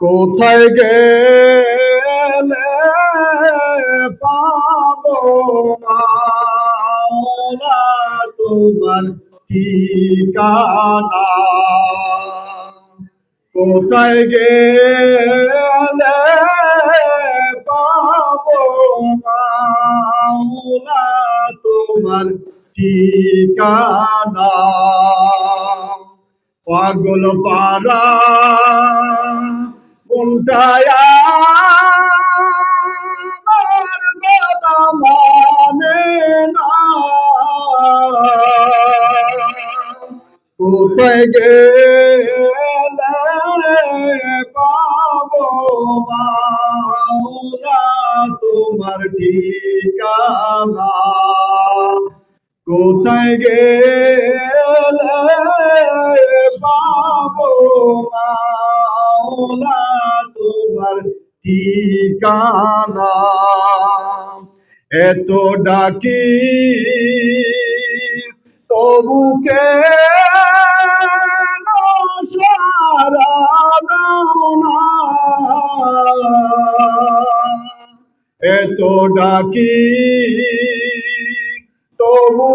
কোথায় গেলে পাবো মাওলা তোমার ঠিকানা? কোথায় গেলে পাবো মাওলা তোমার ঠিকানা? পাগল পারা কথা মানে না। কোথায় গেলে পাবো মাওলা তোমার ঠিকানা? কোথায় গেলে পাবো মাওলা ঠিকানা? এত ডাকি তবু কে সারা এত ডাকি তবু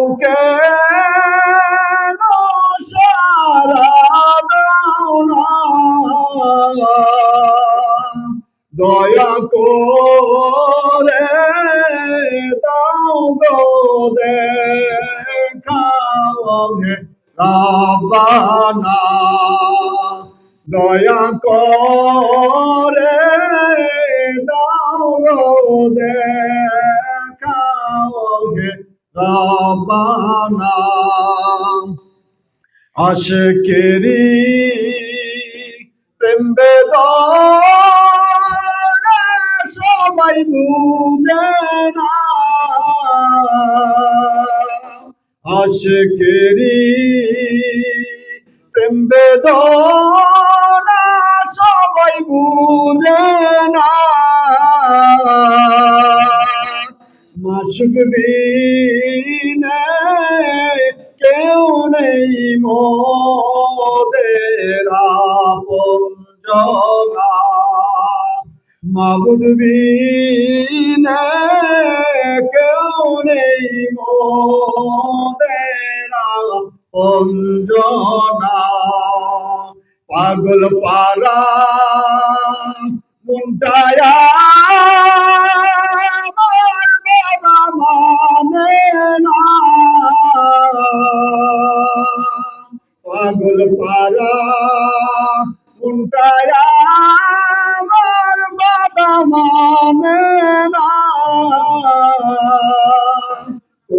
করে দাও গো দেখাও হে রাবানা। দয়া করে দাও গো দেখাও হে রাবানা। আশকেরি প্রেম বেদনা বুঝে না আশকেরি প্রেম বেদনা সবাই বুঝে না মাসুক বিনে কেউ নেই। মাবুদ বিনে কেউ নেই মোদের আপনজনা পাগল পারা বাবা মানে পাগল পারা মুন্টায়া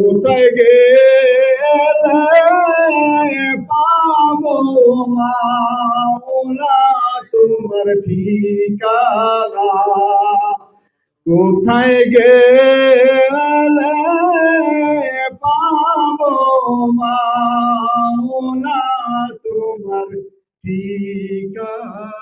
কোথায় গেলে পাবো মাওলা তোমার ঠিকানা কোথায় গেলে পাবো মাওলা তোমার ঠিকানা।